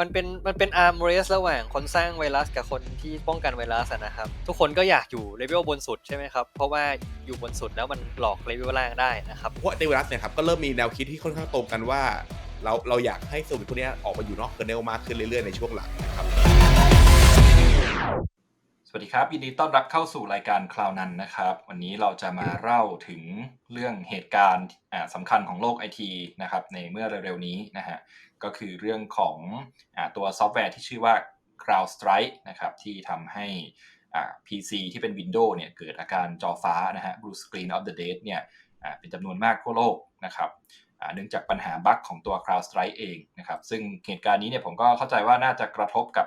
มันเป็นมันเป็นอาร์มเรสระหว่างคนสร้างไวรัสกับคนที่ป้องกันไวรัสอะนะครับ ทุกคนก็อยากอยู่เลเวลบนสุดใช่ไหมครับ เพราะว่าอยู่บนสุดแล้วมันหลอกเลเวลล่างได้นะครับ พวกในไวรัสเนี่ยครับก็เริ่มมีแนวคิดที่ค่อนข้างตรงกันว่า เราเราอยากให้สูตรพวกเนี้ยออกมาอยู่นอกเคอร์เนลมากขึ้นเรื่อยๆในช่วงหลังนะครับ สวัสดีครับยินดีต้อนรับเข้าสู่รายการคลาวนันนะครับ วันนี้เราจะมาเล่าถึงเรื่องเหตุการณ์อ่าสำคัญของโลกไอทีนะครับในเมื่อเร็วๆนี้นะฮะ ก็คือเรื่องของอตัวซอฟต์แวร์ที่ชื่อว่า CrowdStrike นะครับที่ทำให้ PC ที่เป็น Windows เนี่ยเกิดอาการจอฟ้านะฮะ Blue Screen of the Dead เนี่ยเป็นจำนวนมากทั่วโลกนะครับเนื่องจากปัญหาบั๊กของตัว CrowdStrike เองนะครับซึ่งเหตุการณ์นี้เนี่ยผมก็เข้าใจว่าน่าจะกระทบกับ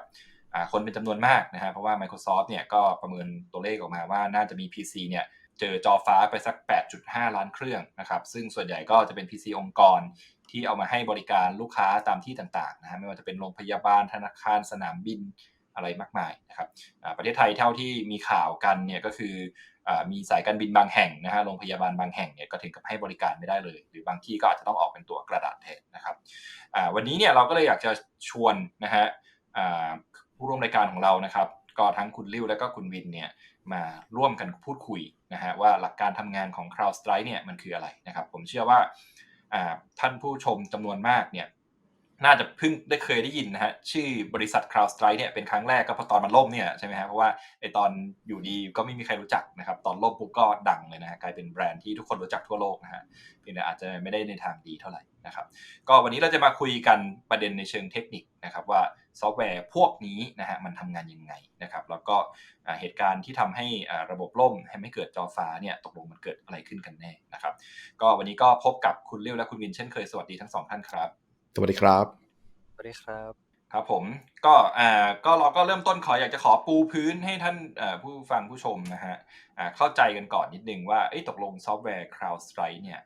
คนเป็นจำนวนมากนะฮะเพราะว่า Microsoft เนี่ยก็ประเมินตัวเลขออกมาว่าน่าจะมี PC เนี่ยเจอจอฟ้าไปสัก 8.5 ล้านเครื่องนะครับ ซึ่งส่วนใหญ่ก็จะเป็น PC องค์กร ที่เอามาให้บริการลูกค้าตามที่ต่างๆนะฮะไม่ว่าจะเป็นโรงพยาบาลธนาคารสนามบินอะไรมากมายนะครับประเทศไทยเท่าที่มีข่าวกันเนี่ยก็คืออมีสายการบินบางแห่งนะฮะโรงพยาบาลบางแห่งเนี่ยก็ถึงกับให้บริการไม่ได้เลย หรือบางที่ก็อาจจะต้องออกเป็นตัวกระดาษแทนนะครับวันนี้เนี่ยเราก็เลยอยากจะชวนนะฮะผู้ร่วมรายการของเรานะครับ ก็ทั้งคุณลิวและก็คุณวินเนี่ยมาร่วมกันพูดคุยนะฮะว่าหลักการทำงานของ CrowdStrike เนี่ยมันคืออะไรนะครับ ผมเชื่อว่า ท่านผู้ชมจำนวนมากเนี่ย น่าจะเพิ่งได้เคยได้ยินนะฮะชื่อบริษัท CrowdStrike เนี่ยเป็นครั้งแรกก็เพราะตอนมันล่มเนี่ยใช่ไหมฮะเพราะว่าไอตอนอยู่ดีก็ไม่มีใครรู้จักนะครับตอนล่มปุ๊บก็ดังเลยนะฮะกลายเป็นแบรนด์ที่ทุกคนรู้จักทั่วโลกนะฮะเพียงแต่อาจจะไม่ได้ในทางดีเท่าไหร่นะครับก็วันนี้เราจะมาคุยกันประเด็นในเชิงเทคนิคนะครับว่าซอฟต์แวร์พวกนี้นะฮะมันทำงานยังไงนะครับแล้วก็เหตุการณ์ที่ทำให้ระบบล่มให้ไม่เกิดจอฟ้าเนี่ยตกลงมันเกิดอะไรขึ้นกันแน่นะครับก็วันนี้ก็พบกับคุณเลี้ยวและคุณวินเช่นเคยสวัสดีทั้งสองท่านครับ วัสดีครับ สวัสดีครับ ครับผม ก็อ่าก็เราก็เริ่มต้นขออยากจะขอปูพื้นให้ท่านเอ่อผู้ฟังผู้ชมนะฮะอ่าเข้าใจกันก่อนนิดนึงว่าเอ้ยตกลงซอฟต์แวร์ CrowdStrike เนี่ย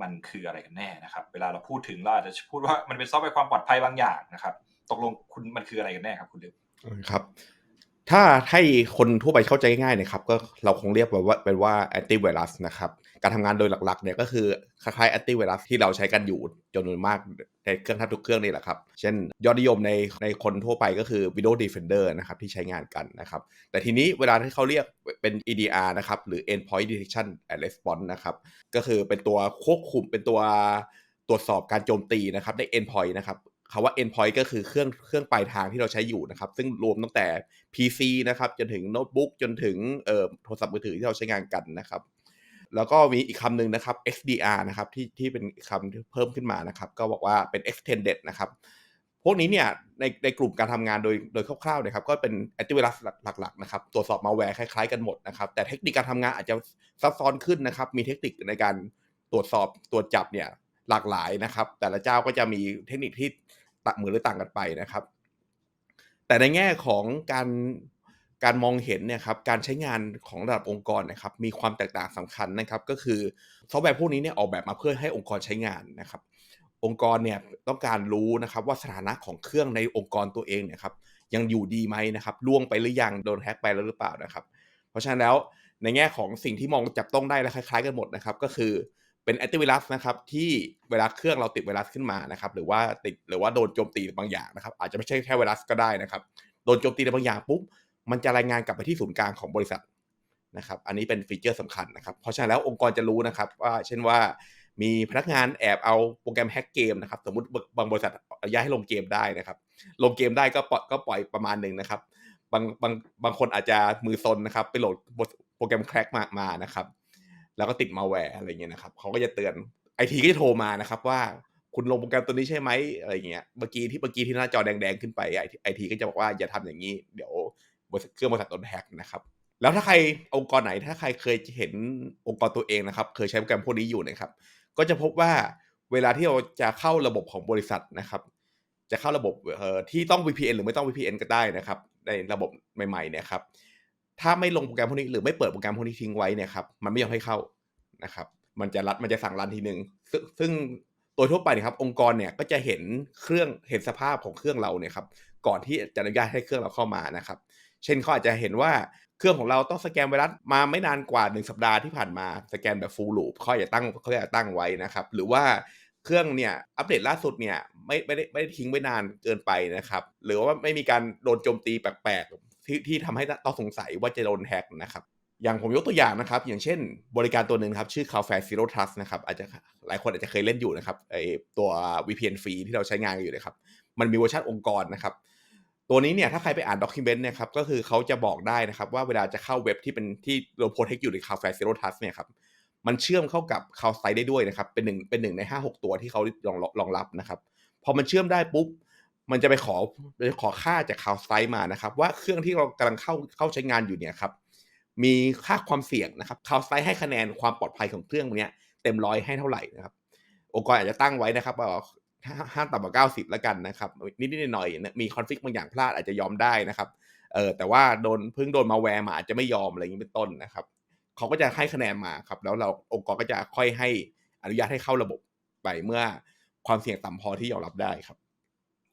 มันคืออะไรกันแน่นะครับ เวลาเราพูดถึงเราอาจจะพูดว่ามันเป็นซอฟต์แวร์ความปลอดภัยบางอย่างนะครับ ตกลงคุณมันคืออะไรกันแน่ครับคุณเลือกครับ ถ้าให้คนทั่วไปเข้าใจง่ายๆนะครับ ก็เราคงเรียกว่าเป็นว่าแอนตี้ไวรัสนะครับ การทำงานโดยหลักๆเนี่ยก็คือคล้ายๆแอนตี้ไวรัสที่เราใช้กันอยู่จำนวนมากในเครื่องแทบทุกเครื่องนี่แหละครับ เช่นยอดนิยมในในคนทั่วไปก็คือ Windows Defender นะครับที่ใช้งานกันนะครับ แต่ทีนี้เวลาที่เขาเรียกเป็น EDR นะครับหรือ Endpoint Detection and Response นะครับก็คือเป็นตัวควบคุมเป็นตัวตรวจสอบการโจมตีนะครับใน Endpoint นะครับคำว่า endpoint ก็คือเครื่องเครื่องปลายทางที่เราใช้อยู่นะครับ ซึ่งรวมตั้งแต่ PC นะครับ จนถึงโน้ตบุ๊กจนถึงเอ่อโทรศัพท์มือถือที่เราใช้งานกันนะครับ แล้วก็มีอีกคำหนึ่งนะครับ XDR นะครับที่ที่เป็นคำที่เพิ่มขึ้นมานะครับ ก็บอกว่าเป็น extended นะครับ พวกนี้เนี่ยในในกลุ่มการทำงานโดยโดยคร่าวๆนะครับ ก็เป็นแอนติไวรัสหลักๆนะครับตรวจสอบมาแวร์คล้ายๆกันหมดนะครับ แต่เทคนิคการทำงานอาจจะซับซ้อนขึ้นนะครับ มีเทคนิคในการตรวจสอบตรวจจับเนี่ยหลากหลายนะครับ แต่ละเจ้าก็จะมีเทคนิคที่ต่างเหมือนหรือต่างกันไปนะครับ แต่ในแง่ของการ การมองเห็นเนี่ยครับการใช้งานของระดับองค์กรนะครับมีความแตกต่างสำคัญนะครับ ก็คือซอฟต์แวร์พวกนี้เนี่ยออกแบบมาเพื่อให้องค์กรใช้งานนะครับ องค์กรเนี่ยต้องการรู้นะครับว่าสถานะของเครื่องในองค์กรตัวเองเนี่ยครับยังอยู่ดีไหมนะครับล่วงไปหรือยังโดนแฮ็กไปแล้วหรือเปล่านะครับ เพราะฉะนั้นแล้วในแง่ของสิ่งที่มองจับต้องได้และคล้าย ๆ กันหมดนะครับก็คือเป็นแอนติไวรัสนะครับที่เวลาเครื่องเราติดไวรัสขึ้นมานะครับหรือว่าติดหรือว่าโดนโจมตีบางอย่างนะครับ อาจจะไม่ใช่แค่ไวรัสก็ได้นะครับ โดนโจมตีในบางอย่างปุ๊บ มันจะรายงานกลับไปที่ศูนย์กลางของบริษัทนะครับ อันนี้เป็นฟีเจอร์สำคัญนะครับ เพราะฉะนั้นแล้วองค์กรจะรู้นะครับว่าเช่นว่ามีพนักงานแอบเอาโปรแกรมแฮกเกมนะครับ สมมติบางบริษัทอนุญาตให้ลงเกมได้นะครับ ลงเกมได้ก็ปล่อยก็ปล่อยประมาณหนึ่งนะครับ บางบางบางคนอาจจะมือซนนะครับ ไปโหลดโปรแกรมแคร็กมามานะครับ แล้วก็ติดมาแวร์อะไรเงี้ยนะครับเขาก็จะเตือนไอทีก็จะโทรมานะครับว่าคุณลงโปรแกรมตัวนี้ใช่ไหมอะไรเงี้ย เมื่อกี้ที่เมื่อกี้ที่หน้าจอแดงๆขึ้นไปไอทีก็จะบอกว่าอย่าทำอย่างนี้ เดี๋ยว เครื่องบริษัทโดนแฮกนะครับแล้วถ้าใครองค์กรไหนถ้าใครเคยเห็นองค์กรตัวเองนะครับ เคยใช้โปรแกรมพวกนี้อยู่นะครับ ก็จะพบว่าเวลาที่เราจะเข้าระบบของบริษัทนะครับ จะเข้าระบบที่ต้อง VPN หรือไม่ต้อง VPN ก็ได้นะครับ ในระบบใหม่ๆเนี่ยครับถ้าไม่ลงโปรแกรมพวกนี้หรือไม่เปิดโปรแกรมพวกนี้ทิ้งไว้เนี่ยครับมันไม่ยอมให้เข้านะครับ มันจะรัดมันจะสั่งรันทีหนึ่งซึ่งซึ่งโดยทั่วไปนะครับ องค์กรเนี่ยก็จะเห็นเครื่องเห็นสภาพของเครื่องเราเนี่ยครับก่อนที่จะอนุญาตให้เครื่องเราเข้ามานะครับ เช่นเขาอาจจะเห็นว่าเครื่องของเราต้องสแกนไวรัสมาไม่นานกว่า 1 สัปดาห์ที่ผ่านมาสแกนแบบฟูลลูปเขาอาจจะตั้งเขาอาจจะตั้งไว้นะครับหรือว่าเครื่องเนี่ยอัปเดตล่าสุดเนี่ยไม่ไม่ได้ไม่ได้ทิ้งไว้นานเกินไปนะครับหรือว่าไม่มีการโดนโจมตีแปลกๆที่ที่ทำให้ต้องสงสัยว่าจะโดนแฮกนะครับอย่างผมยกตัวอย่างนะครับ อย่างเช่นบริการตัวหนึ่งครับ ชื่อ Cloudflare Zero Trust นะครับอาจจะหลายคนอาจจะเคยเล่นอยู่นะครับไอตัว VPN ฟรีที่เราใช้งานกันอยู่นะครับ มันมีเวอร์ชันองค์กรนะครับ ตัวนี้เนี่ยถ้าใครไปอ่านด็อกิเมนต์เนี่ยครับก็คือเขาจะบอกได้นะครับว่าเวลาจะเข้าเว็บที่เป็นที่เราโปรเทคอยู่ใน Cloudflare Zero Trust เนี่ยครับมันเชื่อมเข้ากับ Cloud Site ได้ด้วยนะครับเป็นหนึ่งเป็นหนึ่งในห้าหกตัวที่เขารองรองรับนะครับพอมันเชื่อมได้ปุ๊บมันจะไปขอไปขอค่าจาก Cloud Site มานะครับ ว่าเครื่องที่เรากำลังเข้าเข้าใช้งานอยู่เนี่ยครับมีค่าความเสี่ยงนะครับ Cloud Site ให้คะแนนความปลอดภัยของเครื่องเนี้ยเต็มร้อยให้เท่าไหร่นะครับองค์กรอาจจะตั้งไว้นะครับว่า ห้ามต่ำกว่า 90 แล้วกันนะครับ นิดนิดหน่อยมีคอนฟิกบางอย่างพลาดอาจจะยอมได้นะครับเออแต่ว่าโดนเพิ่งโดนมาแวร์มาอาจจะไม่ยอมอะไรอย่างนี้เป็นต้นนะครับเขาก็จะให้คะแนนมาครับ แล้วเราองค์กรก็จะค่อยให้อนุญาตให้เข้าระบบไปเมื่อความเสี่ยงต่ำพอที่ยอมรับได้ครับ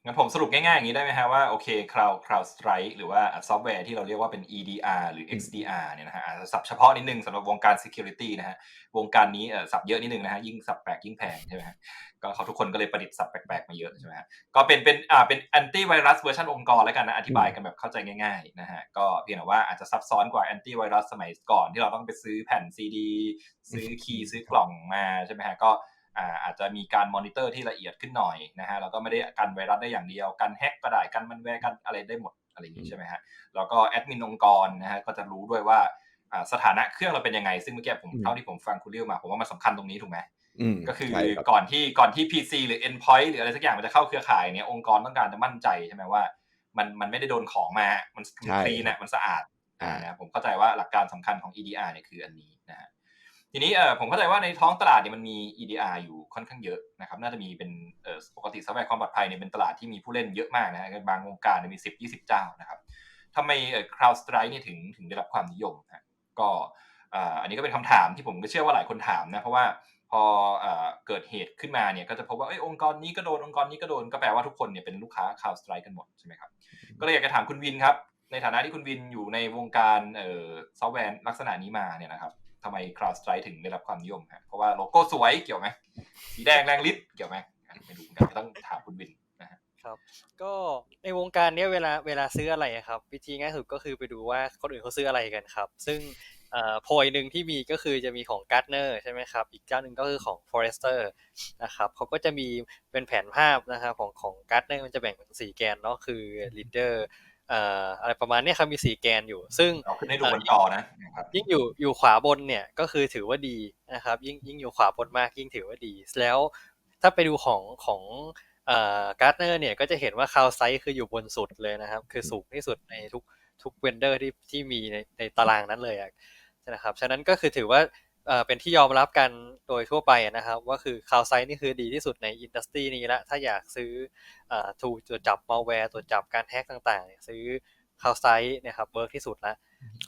งั้นผมสรุปง่ายๆอย่างนี้ได้ไหมฮะว่าโอเค Cloud Cloud Strike หรือว่าซอฟต์แวร์ที่เราเรียกว่าเป็น EDR หรือ XDR เนี่ยนะฮะอาจจะสับเฉพาะนิดนึงสำหรับวงการ Security นะฮะวงการนี้สับเยอะนิดนึงนะฮะยิ่งสับแปลกยิ่งแพงใช่ไหมฮะก็เขาทุกคนก็เลยประดิษฐ์สับแปลกๆมาเยอะใช่ไหมฮะก็เป็นเป็นอ่าเป็นแอนตี้ไวรัสเวอร์ชันองค์กรแล้วกันนะอธิบายกันแบบเข้าใจง่าย ๆนะฮะก็เพียงแต่ว่าอาจจะซับซ้อนกว่าแอนตี้ไวรัสสมัยก่อนที่เราต้องไปซื้อแผ่นซีดีซื้อคีย์ซื้อกล่องมาใช่ไหมฮะก็ อ่าอาจจะมีการมอนิเตอร์ที่ละเอียดขึ้นหน่อยนะฮะแล้วก็ไม่ได้กันไวรัสได้อย่างเดียวกันแฮกก็ได้กันมันแวร์กันอะไรได้หมดอะไรอย่างนี้ใช่ไหมฮะแล้วก็แอดมินองค์กรนะฮะก็จะรู้ด้วยว่าอ่าสถานะเครื่องเราเป็นยังไง ซึ่งเมื่อกี้ผมอืมเท่าที่ผมฟังคุณเลี้ยวมา ผมว่ามันสำคัญตรงนี้ถูกไหมอืมก็คือใช่รับก่อนที่ก่อนที่ PC หรือ Endpoint หรืออะไรสักอย่างมันจะเข้าเครือข่ายเนี่ยองค์กรต้องการจะมั่นใจใช่ไหมว่า มันมันไม่ได้โดนของมา มันใช่คลีนอะมันสะอาดอ่านะผมเข้าใจว่าหลักการสำคัญของ EDR เนี่ยคืออันนี้นะฮะ ทีนี้เออผมเข้าใจว่าในท้องตลาดเนี่ยมันมี EDR อยู่ค่อนข้างเยอะนะครับ น่าจะมีเป็นเออปกติซอฟต์แวร์ความปลอดภัยเนี่ยเป็นตลาดที่มีผู้เล่นเยอะมากนะฮะบางวงการเนี่ยมี10 20เจ้านะครับทำไมเออ CrowdStrike เนี่ยถึงถึงได้รับความนิยมฮะก็อันนี้ก็เป็นคำถามที่ผมก็เชื่อว่าหลายคนถามนะเพราะว่าพอเกิดเหตุขึ้นมาเนี่ยก็จะพบว่าเอยองค์กรนี้ก็โดนองค์กรนี้ก็โดนก็แปลว่าทุกคนเนี่ยเป็นลูกค้า CrowdStrike กันหมดใช่ไหมครับก็เลยอยากจะถามคุณวินครับในฐานะที่คุณวินอยู่ในวงการซอฟต์แวร์ลักษณะนี้มาเนี่ยนะครับ ทำไม CrowdStrike ถึงได้รับความนิยมฮะเพราะว่าโลโก้สวยเกี่ยวไหมสีแดงแรงฤทธิ์เกี่ยวไหมไม่รู้นกันต้องถามคุณวินนะฮะก็ในวงการเนี้ยเวลาเวลาซื้ออะไรครับ วิธีง่ายสุดก็คือไปดูว่าคนอื่นเขาซื้ออะไรกันครับ ซึ่งเอ่อโพยหนึ่งที่มีก็คือจะมีของ Gartner ใช่ไหมครับ อีกเจ้าหนึ่งก็คือของ Forrester นะครับเขาก็จะมีเป็นแผนภาพนะครับของของ Gartner มันจะแบ่งเป็นสี่แกนเนาะคือ leader อ่ออะไรประมาณเนี้ยครับมีสี่แกนอยู่ ซึ่งเราขึ้นให้ดูบนจอนะนะครับยิ่งอยู่อยู่ขวาบนเนี่ยก็คือถือว่าดีนะครับ ยิ่งยิ่งอยู่ขวาบนมากยิ่งถือว่าดี แล้วถ้าไปดูของของเอ่อการ์ดเนอร์เนี่ยก็จะเห็นว่าคาวไซส์คืออยู่บนสุดเลยนะครับ คือสูงที่สุดในทุกทุกเวนเดอร์ที่ที่มีในในตารางนั้นเลยอะนะครับฉะนั้นก็คือถือว่า เอ่อเป็นที่ยอมรับกันโดยทั่วไปอะนะครับ ว่าคือคาวไซส์นี่คือดีที่สุดในอินดัสทรีนี้ละถ้าอยากซื้อเอ่อทูตรวจจับมาแวร์ตรวจจับการแฮกต่างๆเนี่ยซื้อคาวไซส์นะครับเวิร์กที่สุดละ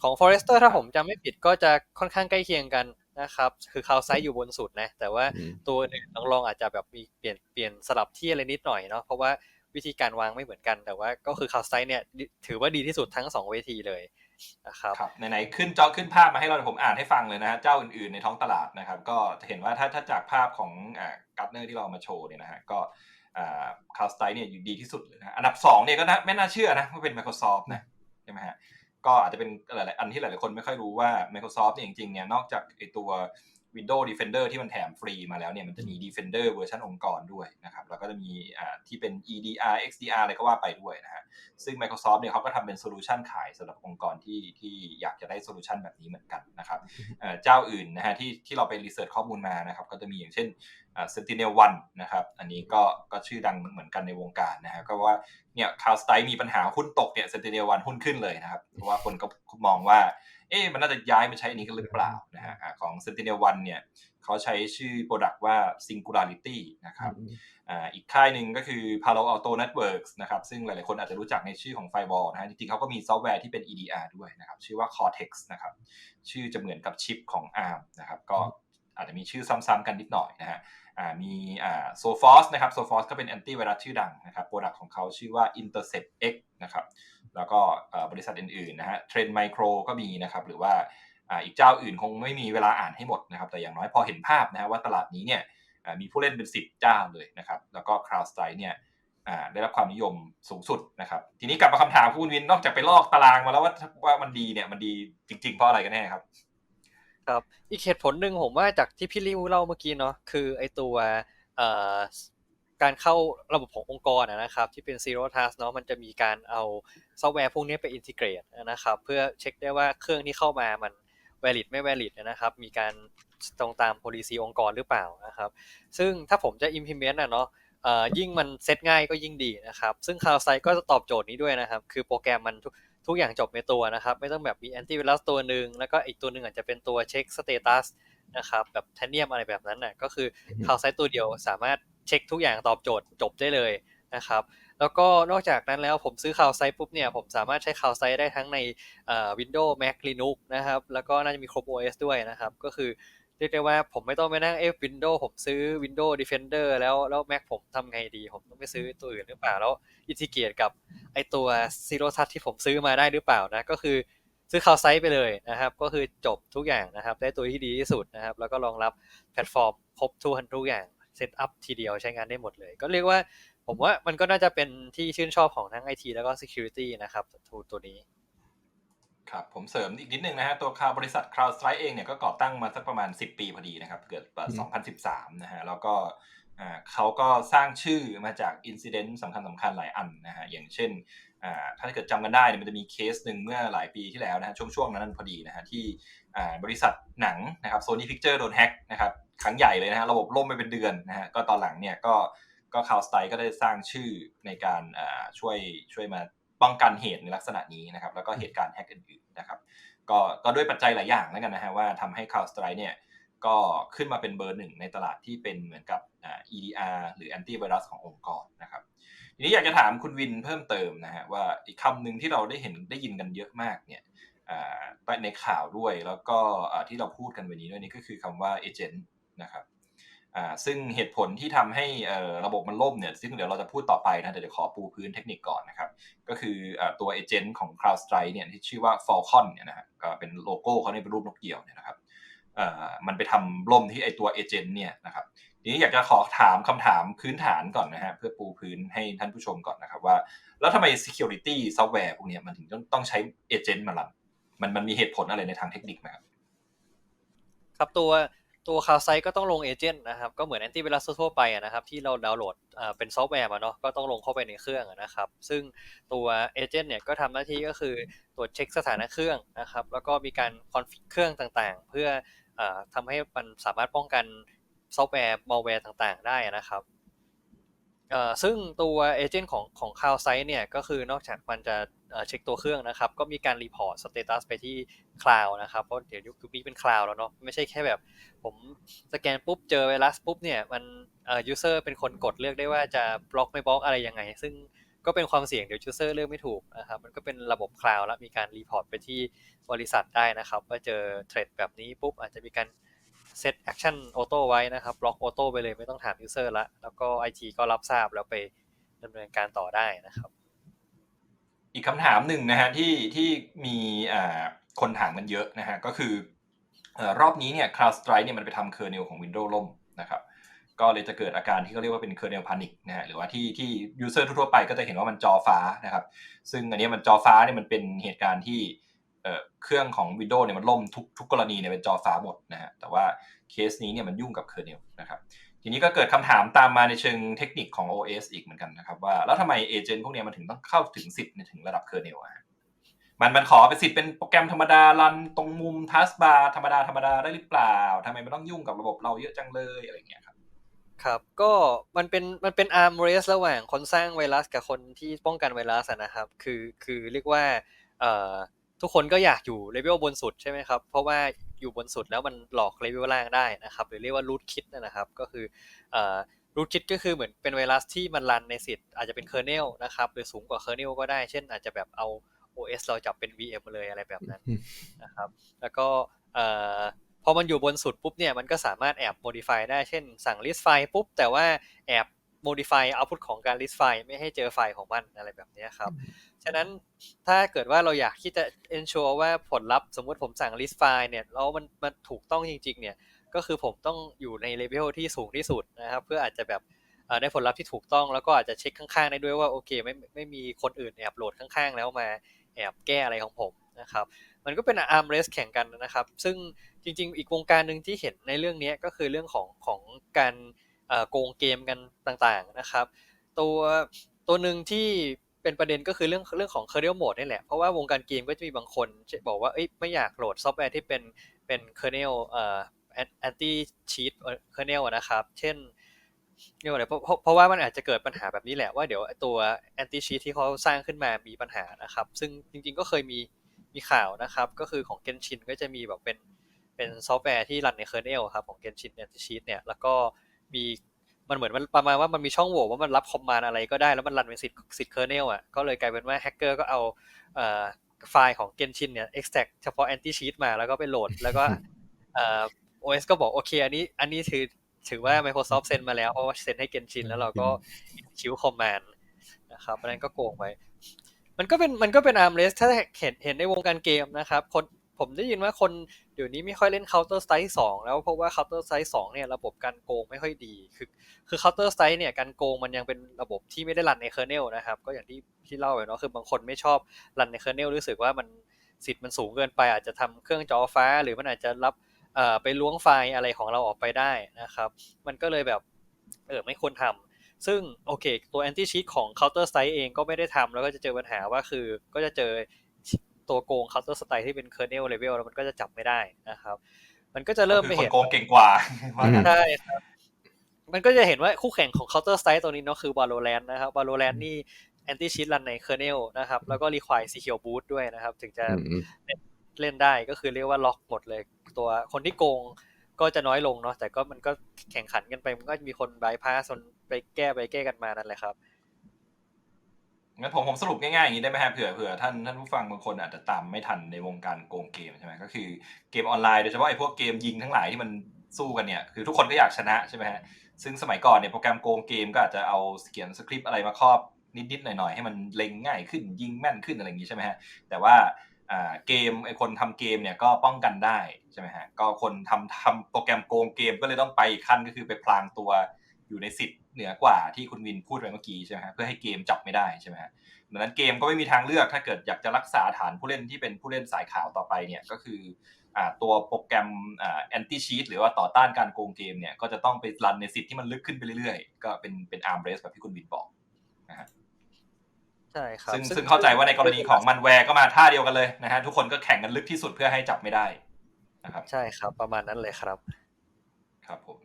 ของ Forester ถ้าผมจำไม่ผิดก็จะค่อนข้างใกล้เคียงกันนะครับ คือคาวไซต์อยู่บนสุดนะแต่ว่าอืมตัวอื่นลองๆอาจจะแบบมีเปลี่ยนเปลี่ยนสลับที่อะไรนิดหน่อยเนาะเพราะว่าวิธีการวางไม่เหมือนกัน แต่ว่าก็คือคาวไซต์เนี่ยถือว่าดีที่สุดทั้งสองเวทีเลย นะครับรบไหนๆขึ้นจอขึ้นภาพมาให้เราเดี๋ยวผมอ่านให้ฟังเลยนะฮะเจ้าอื่นๆในท้องตลาดนะครับ ก็จะเห็นว่าถ้าถ้าจากภาพของกัตเนอร์ที่เราเอามาโชว์เนี่ยนะฮะก็อ่าคาวสไตเนี่ยอยู่ดีที่สุดเลยนะอันดับสองเนี่ยก็นะไม่น่าเชื่อนะว่าเป็น Microsoft นะใช่ไหมฮะก็อาจจะเป็นหลายๆอันที่หลายๆคนไม่ค่อยรู้ว่า Microsoft เนี่ยจริงๆเนี่ยนอกจากไอตัว Windows Defender ที่มันแถมฟรีมาแล้วเนี่ยมันจะมี Defender เวอร์ชันองค์กรด้วยนะครับแล้วก็จะมีอ่าที่เป็น EDR XDR อะไรก็ว่าไปด้วยนะฮะซึ่ง Microsoft เนี่ยเขาก็ทำเป็นโซลูชันขายสำหรับองค์กรที่ที่อยากจะได้โซลูชันแบบนี้เหมือนกันนะครับเอ่อเจ้าอื่นนะฮะที่ที่เราไปรีเสิร์ชข้อมูลมานะครับก็จะมีอย่างเช่นอ่า Sentinel One นะครับอันนี้ก็ก็ชื่อดังเหมือนกันในวงการนะฮะก็ว่าเนี่ยคาวสไตมีปัญหาหุ้นตกเนี่ย Sentinel One หุ้นขึ้นเลยนะครับเพราะว่าคนก็มองว่าเอ๊ะมันน่าจะย้ายมาใช้อันนี้กันหรือเปล่านะฮะอ่าของ Sentinel One เนี่ยเขาใช้ชื่อ Product ว่า Singularity นะครับอ่าอีกค่ายหนึ่งก็คือ Palo Alto Networks นะครับซึ่งหลายๆคนอาจจะรู้จักในชื่อของ Firewall นะฮะจริงๆเขาก็มีซอฟต์แวร์ที่เป็น EDR ด้วยนะครับชื่อว่า Cortex นะครับชื่อจะเหมือนกับชิปของ ARM นะครับก็อาจจะมีชื่อซ้ำๆกันนิดหน่อยนะฮะอ่ามีอ่า Sophos นะครับ Sophos ก็เป็นแอนตี้ไวรัสชื่อดังนะครับโปรดักของเขาชื่อว่า Intercept X นะครับ แล้วก็บริษัทอื่นๆนะฮะ Trend Micro ก็มีนะครับ หรือว่าอีกเจ้าอื่นคงไม่มีเวลาอ่านให้หมดนะครับ แต่อย่างน้อยพอเห็นภาพนะฮะว่าตลาดนี้เนี่ยมีผู้เล่นเป็น 10 เจ้าเลยนะครับ แล้วก็ CrowdStrike เนี่ยได้รับความนิยมสูงสุดนะครับ ทีนี้กลับมาคำถามคุณวินนอกจากไปลอกตารางมาแล้วว่าว่ามันดีเนี่ยมันดีจริง ๆ เพราะอะไรกันแน่ครับครับอีกเหตุผลหนึ่งผมว่าจากที่พี่ริวเล่าเมื่อกี้เนาะคือไอตัว การเข้าระบบขององค์กรอะนะครับที่เป็น zero trust เนาะมันจะมีการเอาซอฟต์แวร์พวกนี้ไปอินทิเกรตนะครับเพื่อเช็คได้ว่าเครื่องที่เข้ามามัน valid ไม่ valid นะครับมีการตรงตาม policy องค์กรหรือเปล่านะครับซึ่งถ้าผมจะ implement อะเนาะเอ่อยิ่งมันเซตง่ายก็ยิ่งดีนะครับซึ่ง CloudSight ก็จะตอบโจทย์นี้ด้วยนะครับคือโปรแกรมมันทุกทุกอย่างจบในตัวนะครับไม่ต้องแบบมีแอนตี้ไวรัสตัวหนึ่งแล้วก็อีกตัวหนึ่งอาจจะเป็นตัวเช็คสเตตัสนะครับแบบแทนเนียมอะไรแบบนั้นน่ะก็คืออือฮึข่าวไซต์ตัวเดียวสามารถ เช็คทุกอย่างตอบโจทย์จบได้เลยนะครับแล้วก็นอกจากนั้นแล้วผมซื้อข่าวไซต์ปุ๊บเนี่ยผมสามารถใช้ข่าวไซต์ได้ทั้งใน Windows Mac Linux นะครับแล้วก็น่าจะมี Chrome OS ด้วยนะครับก็คือเรียกได้ว่าผมไม่ต้องไปนั่งเอฟ Windows ผมซื้อ Windows Defender แล้วแล้ว Mac ผมทำไงดี ผมต้องไปซื้อตัวอื่นหรือเปล่า แล้วอินทิเกรตกับไอตัว Zero Touch ที่ผมซื้อมาได้หรือเปล่านะ ก็คือซื้อข่าวไซต์ไปเลยนะครับ ก็คือจบทุกอย่างนะครับ ได้ตัวที่ดีที่สุดนะครับ แล้วก็รองรับแพลตฟอร์มครบทุกทุกอย่าง เซตอัพทีเดียวใช้งานได้หมดเลย ก็เรียกว่าผมว่ามันก็น่าจะเป็นที่ชื่นชอบของทั้ง IT แล้วก็ Security นะครับตัวตัวนี้ ครับผมเสริมอีกนิดนึงนะฮะตัวคาบริษัท CrowdStrike เองเนี่ยก็ก่อตั้งมาสักประมาณ 10 ปีพอดีนะครับ เกิดอืม2013 นะฮะ แล้วก็อ่าเขาก็สร้างชื่อมาจากอินซิเดนต์สำคัญสำคัญหลายอันนะฮะ อย่างเช่นอ่าถ้าเกิดจำกันได้เนี่ยมันจะมีเคสหนึ่งเมื่อหลายปีที่แล้วนะฮะช่วงช่วงนั้นพอดีนะฮะที่อ่าบริษัทหนังนะครับ Sony Picture โดนแฮ็กนะครับ ครั้งใหญ่เลยนะฮะระบบล่มไปเป็นเดือนนะฮะก็ตอนหลังเนี่ยก็ก็ CrowdStrike ก็ได้สร้างชื่อในการอ่าช่วยช่วยมาป้องกันเหตุในลักษณะนี้นะครับ แล้วก็เหตุการณ์แฮ็กอื่นๆนะครับ ก็ก็ด้วยปัจจัยหลายอย่างแล้วกันนะฮะว่าทำให้ CrowdStrike เนี่ยก็ขึ้นมาเป็นเบอร์หนึ่งในตลาดที่เป็นเหมือนกับอ่า EDR หรือ antivirus ขององค์กรนะครับทีนี้อยากจะถามคุณวินเพิ่มเติมนะฮะว่าอีกคำหนึ่งที่เราได้เห็นได้ยินกันเยอะมากเนี่ยอ่าในข่าวด้วยแล้วก็อ่าที่เราพูดกันวันนี้ด้วยนี่ก็คือคำว่า agent นะครับซึ่งเหตุผลที่ทำให้ระบบมันล่มเนี่ยซึ่งเดี๋ยวเราจะพูดต่อไปนะแต่เดี๋ยวขอปูพื้นเทคนิคก่อนนะครับ ก็คือตัวเอเจนต์ของ CrowdStrike เนี่ยที่ชื่อว่า Falcon เนี่ยนะฮะก็เป็นโลโก้เขาเนี่ยเป็นรูปนกเหยี่ยวเนี่ยนะครับมันไปทำล่มที่ไอตัวเอเจนต์เนี่ยนะครับทีนี้อยากจะขอถามคำถามพื้นฐานก่อนนะฮะเพื่อปูพื้นให้ท่านผู้ชมก่อนนะครับว่า แล้วทำไม security software พวกนี้มันถึงต้องต้องใช้เอเจนต์มาลันมันมันมีเหตุผลอะไรในทางเทคนิคไหมครับครับตัว ตัวคาวไซก็ต้องลงเอเจนต์นะครับ ก็เหมือนแอนตี้ไวรัสทั่วไปนะครับที่เราดาวน์โหลดเป็นซอฟต์แวร์มาเนาะก็ต้องลงเข้าไปในเครื่องนะครับ ซึ่งตัวเอเจนต์เนี่ยก็ทำหน้าที่ก็คือตรวจเช็คสถานะเครื่องนะครับ แล้วก็มีการคอนฟิกเครื่องต่างๆ เพื่ออาทำให้มันสามารถป้องกันซอฟต์แวร์มัลแวร์ต่างๆ ได้นะครับ เอ่อซึ่งตัวเอเจนต์ของของ Cloud Site เนี่ยก็คือนอกจากมันจะเช็คตัวเครื่องนะครับ ก็มีการรีพอร์ตสเตตัสไปที่คลาวนะครับ เพราะเดี๋ยวยุคนี้เป็นคลาวแล้วเนาะไม่ใช่แค่แบบ ผมสแกนปุ๊บเจอไวรัสปุ๊บเนี่ยมันเอ่อ user เป็นคนกดเลือกได้ว่าจะบล็อกไม่บล็อกอะไรยังไง ซึ่งก็เป็นความเสี่ยงเดี๋ยว user เลือกไม่ถูกนะครับมันก็เป็นระบบคลาวแล้วมีการรีพอร์ตไปที่บริษัทได้นะครับว่าเจอเทรดแบบนี้ปุ๊บอาจจะมีการ เซตแอคชั่นออโต้ไว้นะครับบล็อกออโต้ไปเลยไม่ต้องถาม user ละแล้วก็ IT ก็รับทราบแล้วไปดำเนินการต่อได้นะครับ อีกคำถามหนึ่งนะฮะที่ที่มีคนถามกันเยอะนะฮะก็คือรอบนี้เนี่ย CrowdStrike เนี่ยมันไปทำเคอร์เนลของ Windows ล่มนะครับก็เลยจะเกิดอาการที่เขาเรียกว่าเป็น kernel panic นะฮะหรือว่าที่ที่ user ทั่วไปก็จะเห็นว่ามันจอฟ้านะครับ ซึ่งอันนี้มันจอฟ้าเนี่ยมันเป็นเหตุการณ์ที่ เครื่องของ Windows เนี่ยมันล่มทุกทุกกรณีเนี่ยเป็นจอฟ้าหมดนะฮะแต่ว่าเคสนี้เนี่ยมันยุ่งกับ kernel นะครับทีนี้ก็เกิดคำถามตามมาในเชิงเทคนิคของ OS อีกเหมือนกันนะครับว่าแล้วทำไมเอเจนต์พวกนี้มันถึงต้องเข้าถึงสิทธิ์ในถึงระดับ kernel อะฮะมันมันขอเป็นสิทธิ์เป็นโปรแกรมธรรมดารันตรงมุมทัสบาร์ธรรมดาธรรมดาได้หรือเปล่าทำไมมันต้องยุ่งกับระบบเราเยอะจังเลยอะไรเงี้ยครับครับก็มันเป็นมันเป็น arm race ระหว่างคนสร้างไวรัสกับคนที่ป้องกันไวรัสนะครับ คือคือเรียกว่าเอ่อ ทุกคนก็อยากอยู่เลเวลบนสุดใช่ไหมครับ เพราะว่าอยู่บนสุดแล้วมันหลอกเลเวลล่างได้นะครับ หรือเรียกว่า root kit นะครับ ก็คือเอ่อ root kit ก็คือเหมือนเป็นไวรัสที่มันรันในสิทธิ์อาจจะเป็น kernel นะครับ หรือสูงกว่า kernel ก็ได้ เช่นอาจจะแบบเอา OS เราจับเป็น VM เลยอะไรแบบนั้นนะครับ แล้วก็เอ่อพอมันอยู่บนสุดปุ๊บเนี่ยมันก็สามารถแอบ modify ได้ เช่น สั่ง list ไฟล์ปุ๊บแต่ว่าแอบ modify output ของการ list ไฟล์ไม่ให้เจอไฟล์ของมันอะไรแบบเนี้ยครับ ฉะนั้นถ้าเกิดว่าเราอยากที่จะ ensure ว่าผลลัพธ์สมมติผมสั่ง list ไฟล์เนี่ยแล้วมันมันถูกต้องจริง ๆ เนี่ยก็คือผมต้องอยู่ในเลเวลที่สูงที่สุดนะครับ เพื่ออาจจะแบบเอ่อได้ผลลัพธ์ที่ถูกต้องแล้วก็อาจจะเช็คข้างๆได้ด้วยว่าโอเคไม่ไม่มีคนอื่นแอบโหลดข้างๆ แล้วมาแอบแก้อะไรของผมนะครับมันก็เป็นอาร์มเรสแข่งกันนะครับ ซึ่งจริง ๆ อีกวงการหนึ่งที่เห็นในเรื่องนี้ก็คือเรื่องของของการเอ่อ โกงเกมกันต่างๆนะครับ ตัวตัวหนึ่งที่เป็นประเด็นก็คือเรื่องเรื่องของ kernel mode นี่แหละ เพราะว่าวงการเกมก็จะมีบางคนบอกว่าเอ้ยไม่อยากโหลดซอฟต์แวร์ที่เป็นเป็น kernel เอ่อ anti cheat kernel นะครับ เช่นเรียกว่าอะไรเพราะเพราะว่ามันอาจจะเกิดปัญหาแบบนี้แหละว่าเดี๋ยวตัว anti cheat ที่เขาสร้างขึ้นมามีปัญหานะครับ ซึ่งจริงๆก็เคยมีมีข่าวนะครับ ก็คือของ Genshin ก็จะมีแบบเป็นเป็นซอฟต์แวร์ที่รันใน kernel ครับของ Genshin anti cheat เนี่ยแล้วก็ มีมันเหมือนมันประมาณว่ามันมีช่องโหว่ว่ามันรับคอมมานด์อะไรก็ได้แล้วมันรันเป็นสิทธิ์สิทธิ์ kernel อะก็เลยกลายเป็นว่าแฮกเกอร์ก็เอาเอ่อไฟล์ของ Genshin เนี่ย extract เฉพาะ anti cheat มาแล้วก็ไปโหลด แล้วก็เอ่อ OS ก็บอกโอเค อันนี้อันนี้ถือถือว่า Microsoft เซ็นมาแล้วเพราะว่าเซ็นให้ Genshin แล้วเราก็ execute command นะครับอันนั้นก็โกงไป มันก็เป็นมันก็เป็น arm race ถ้าเห็นเห็นในวงการเกมนะครับคน ผมได้ยินว่าคนเดี๋ยวนี้ไม่ค่อยเล่น Counter Strike 2 แล้วเพราะว่า Counter Strike 2 เนี่ยระบบการโกงไม่ค่อยดี คือคือ Counter Strike เนี่ยการโกงมันยังเป็นระบบที่ไม่ได้รันใน kernel นะครับ ก็อย่างที่ที่เล่าไปเนาะคือบางคนไม่ชอบรันใน kernel รู้สึกว่ามันสิทธิ์มันสูงเกินไป อาจจะทำเครื่องจอฟ้า หรือมันอาจจะรับเอ่อไปล้วงไฟล์อะไรของเราออกไปได้นะครับ มันก็เลยแบบเออไม่ควรทำซึ่งโอเคตัว anti cheat ของ Counter Strike เองก็ไม่ได้ทำแล้วก็จะเจอปัญหาว่าคือก็จะเจอ ตัวโกง Counter Strike ที่เป็น kernel level แล้วมันก็จะจับไม่ได้นะครับ มันก็จะเริ่มคืไม่อคนเห็นโกงเก่งกว่าว่างั้นใช่ครับมันก็จะเห็นว่าคู่แข่งของ Counter Strike ตัวนี้เนาะคือ Valorant นะครับ Valorant นี่ anti cheat รันใน kernel นะครับ แล้วก็ require secure boot ด้วยนะครับ ถึงจะอืมเล่นได้ก็คือเรียกว่าล็อกหมดเลย ตัวคนที่โกงก็จะน้อยลงเนาะแต่ก็มันก็แข่งขันกันไป มันก็มีคนบายพาสไปแก้ไปแก้กันมานั่นแหละครับ งั้นผมผมสรุปง่ายๆอย่างนี้ได้ไหมฮะเผื่อเผื่อท่านท่านผู้ฟังบางคนอาจจะตามไม่ทันในวงการโกงเกมใช่ไหมก็คือเกมออนไลน์โดยเฉพาะไอ้พวกเกมยิงทั้งหลายที่มันสู้กันเนี่ยคือทุกคนก็อยากชนะใช่ไหมฮะซึ่งสมัยก่อนเนี่ยโปรแกรมโกงเกมก็อาจจะเอาเขียนสคริปต์อะไรมาครอบนิดๆหน่อยๆให้มันเล็งง่ายขึ้นยิงแม่นขึ้นอะไรอย่างนี้ใช่ไหมฮะแต่ว่าเกมไอ้คนทำเกมเนี่ยก็ป้องกันได้ใช่ไหมฮะก็คนทำทำโปรแกรมโกงเกมก็เลยต้องไปอีกขั้นก็คือไปพลางตัวอยู่ในสิทธิ์ เหนือกว่าที่คุณวินพูดไปเมื่อกี้ใช่ไหมฮะเพื่อให้เกมจับไม่ได้ใช่ไหมฮะดังนั้นเกมก็ไม่มีทางเลือกถ้าเกิดอยากจะรักษาฐานผู้เล่นที่เป็นผู้เล่นสายขาวต่อไปเนี่ยก็คืออ่าตัวโปรแกรมอ่าแอนตี้ชีตหรือว่าต่อต้านการโกงเกมเนี่ยก็จะต้องไปรันในสิทธิ์ที่มันลึกขึ้นไปเรื่อยๆ ก็เป็นเป็นอาร์มเรสแบบที่คุณวินบอกนะฮะใช่ครับซึ่งซึ่งเข้าใจว่าในกรณีของมันแวร์ก็มาท่าเดียวกันเลยนะฮะทุกคนก็แข่งกันลึกที่สุดเพื่อให้จับไม่ได้นะครับใช่ครับประมาณนั้นเลยครับ ครับผม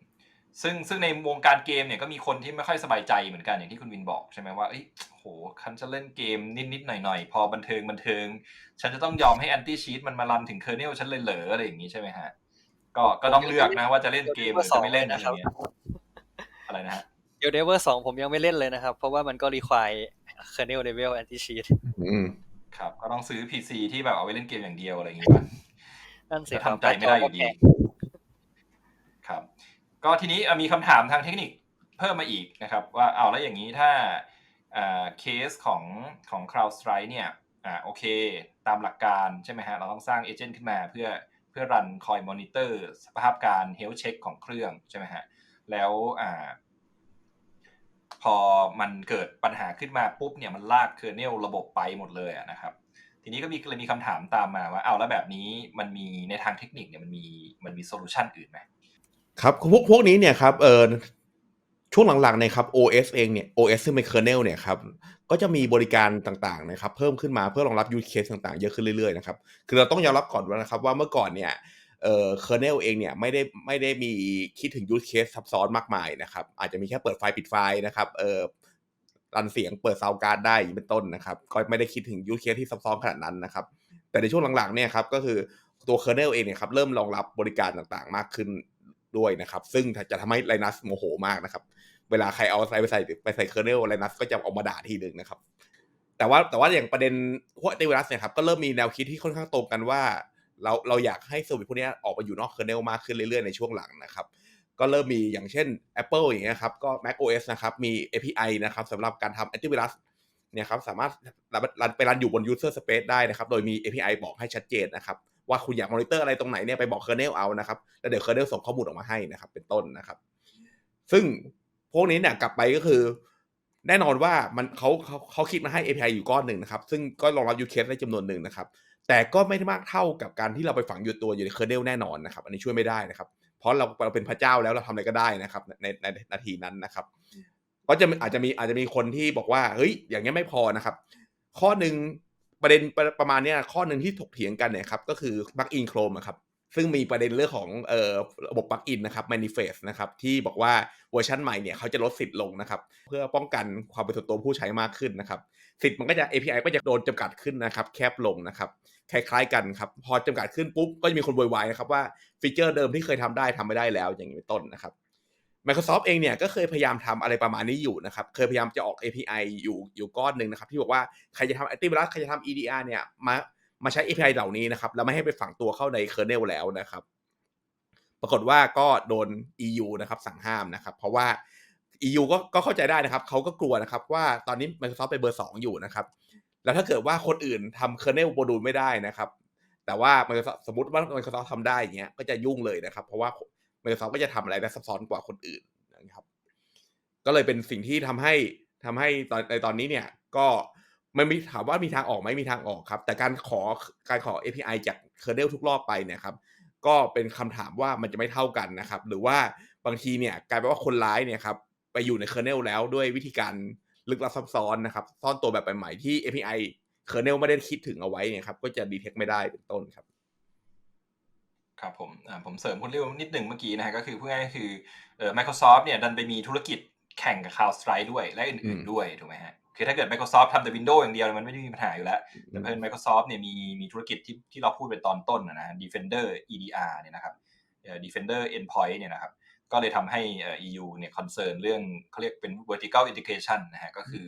ซึ่งซึ่งในวงการเกมเนี่ยก็มีคนที่ไม่ค่อยสบายใจเหมือนกันอย่างที่คุณวินบอกใช่ไหมว่าเอ้ยโหคันจะเล่นเกมนิดๆหน่อยๆพอบันเทิงบันเทิง ฉันจะต้องยอมให้แอนตี้ชีตมันมารันถึงเคอร์เนลฉันเลยเหรออะไรอย่างนี้ใช่ไหมฮะ ก็ก็ต้องเลือกนะว่าจะเล่นเกมหรือจะไม่เล่นอะไรอย่างเงี้ยอะไรนะฮะเดลเดเวอร์สองผมยังไม่เล่นเลยนะครับ เพราะว่ามันก็ require kernel level anti cheat อืมครับก็ต้องซื้อ PC ที่แบบเอาไว้เล่นเกมอย่างเดียวอะไรอย่างเงี้ยนั่นสิจะครับทำใจไม่ได้อยู่ดีครับ ก็ทีนี้มีคำถามทางเทคนิคเพิ่มมาอีกนะครับ ว่าเอาแล้วอย่างนี้ถ้าเคสของของ CrowdStrike เนี่ยอ่าโอเค ตามหลักการใช่ไหมฮะ เราต้องสร้างเอเจนต์ขึ้นมาเพื่อเพื่อรันคอยมอนิเตอร์สภาพการ health check ของเครื่องใช่ไหมฮะ แล้วอ่าพอมันเกิดปัญหาขึ้นมาปุ๊บเนี่ยมันลากเคอร์เนลระบบไปหมดเลยนะครับ ทีนี้ก็มีเลยมีคำถามตามมาว่าเอาแล้วแบบนี้มันมีในทางเทคนิคเนี่ยมันมีมันมีโซลูชันอื่นไหม ครับพวกพวกนี้เนี่ยครับเออช่วงหลังๆเนี่ยครับ OS เองเนี่ย OS ซึ่งเป็น kernel เนี่ยครับก็จะมีบริการต่างๆนะครับเพิ่มขึ้นมาเพื่อรองรับ use case ต่างๆ เยอะขึ้นเรื่อยๆนะครับคือเราต้องยอมรับก่อนว่านะครับว่าเมื่อก่อนเนี่ยเอ่อ kernel เองเนี่ยไม่ได้ไม่ได้มีคิดถึง use case ซับซ้อนมากมายนะครับอาจจะมีแค่เปิดไฟล์ปิดไฟล์นะครับเอ่อรันเสียงเปิดซาวการ์ดได้อย่างเป็นต้นนะครับก็ไม่ได้คิดถึง use case ที่ซับซ้อนขนาดนั้นนะครับแต่ในช่วงหลังๆเนี่ยครับก็คือตัว kernel เองเนี่ยครับเริ่มรองรับบริการต่างๆ มากขึ้น ด้วยนะครับ ซึ่งจะทำให้ Linux โมโหมากนะครับ เวลาใครเอาอะไรไปใส่ไปใส่ kernel Linux ก็จะออกมาด่าทีหนึ่งนะครับ แต่ว่าแต่ว่าอย่างประเด็นพวก antivirus เนี่ยครับก็เริ่มมีแนวคิดที่ค่อนข้างตรงกันว่า เราเราอยากให้เซอร์วิสพวกนี้ออกมาอยู่นอก kernel มากขึ้นเรื่อยๆในช่วงหลังนะครับก็เริ่มมีอย่างเช่น Apple อย่างเงี้ยครับก็ Mac OS นะครับมี API นะครับสำหรับการทำ antivirus เนี่ยครับสามารถรันไปรันอยู่บน user space ได้นะครับ โดยมี API บอกให้ชัดเจนนะครับ ว่าคุณอยากมอนิเตอร์อะไรตรงไหนเนี่ยไปบอกเคอร์เนลเอานะครับแล้วเดี๋ยวเคอร์เนลส่งข้อมูลออกมาให้นะครับเป็นต้นนะครับ ซึ่งพวกนี้เนี่ยกลับไปก็คือ แน่นอนว่ามันเขาเขาเขาคิดมาให้ API อยู่ก้อนหนึ่งนะครับ ซึ่งก็รองรับ use case ได้จำนวนหนึ่งนะครับ แต่ก็ไม่ได้มากเท่ากับการที่เราไปฝังอยู่ตัวอยู่ในเคอร์เนลแน่นอนนะครับ อันนี้ช่วยไม่ได้นะครับ เพราะเราเราเป็นพระเจ้าแล้วเราทำอะไรก็ได้นะครับ ในในนาทีนั้นนะครับก็จะอาจจะมีอาจจะมีคนที่บอกว่าเฮ้ยอย่างนี้ยไม่พอนะครับ ข้อหนึ่ง ประเด็นประประมาณเนี้ยข้อหนึ่งที่ถกเถียงกันเนี่ยครับก็คือ plug in Chrome อะครับซึ่งมีประเด็นเรื่องของเอ่อระบบ plug in นะครับ manifest นะครับที่บอกว่าเวอร์ชันใหม่เนี่ยเขาจะลดสิทธิ์ลงนะครับ เพื่อป้องกันความเป็นส่วนตัวผู้ใช้มากขึ้นนะครับ สิทธิ์มันก็จะ API ก็จะโดนจำกัดขึ้นนะครับ แคบลงนะครับ คล้ายๆกันครับ พอจำกัดขึ้นปุ๊บ ก็จะมีคนโวยวายนะครับว่าฟีเจอร์เดิมที่เคยทำได้ทำไม่ได้แล้วอย่างนี้เป็นต้นนะครับ Microsoft เองเนี่ยก็เคยพยายามทำอะไรประมาณนี้อยู่นะครับ เคยพยายามจะออก API อยู่อยู่ก้อนหนึ่งนะครับ ที่บอกว่าใครจะทำ Antivirus ใครจะทำ EDR เนี่ยมามาใช้ API เหล่านี้นะครับ แล้วไม่ให้ไปฝังตัวเข้าใน kernel แล้วนะครับ ปรากฏว่าก็โดน EU นะครับสั่งห้ามนะครับ เพราะว่า EU ก็ก็เข้าใจได้นะครับ เขาก็กลัวนะครับว่าตอนนี้ Microsoft เป็นเบอร์ 2 อยู่นะครับ แล้วถ้าเกิดว่าคนอื่นทำ kernel โมดูลไม่ได้นะครับ แต่ว่า Microsoft สมมติว่า Microsoft ทำได้อย่างเงี้ยก็จะยุ่งเลยนะครับ เพราะว่า Microsoft ก็จะทำอะไรได้ซับซ้อนกว่าคนอื่นนะครับ ก็เลยเป็นสิ่งที่ทำให้ทำให้ตอนในตอนนี้เนี่ย ก็มันมีถามว่ามีทางออกไหมมีทางออกครับ แต่การขอการขอ API จาก kernel ทุกรอบไปเนี่ยครับ ก็เป็นคำถามว่ามันจะไม่เท่ากันนะครับ หรือว่าบางทีเนี่ยกลายเป็นว่าคนร้ายเนี่ยครับไปอยู่ใน kernel แล้วด้วยวิธีการลึกลับซับซ้อนนะครับ ซ่อนตัวแบบใหม่ๆที่ API kernel ไม่ได้คิดถึงเอาไว้เนี่ยครับ ก็จะ detect ไม่ได้เป็นต้นครับ ครับผมอ่าผมเสริมคุณเรียวนิดหนึ่งเมื่อกี้นะฮะก็คือเพื่อให้คือเอ่อ Microsoft เนี่ยดันไปมีธุรกิจแข่งกับ CrowdStrike ด้วยและอือื่นมๆด้วยถูกไหมฮะคือถ้าเกิด Microsoft ทำแต่ Windows อย่างเดียวมันไม่ได้มีปัญหาอยู่แล้ว แต่เพิ่น Microsoft เนี่ยมีมีธุรกิจที่ที่เราพูดไปตอนต้นนะนะ Defender EDR เนี่ยนะครับเอ่อ Defender Endpoint เนี่ยนะครับก็เลยทำให้เอ่อ EU เนี่ยคอนเซิร์นเรื่องเขาเรียกเป็น vertical integration นะฮะก็คือ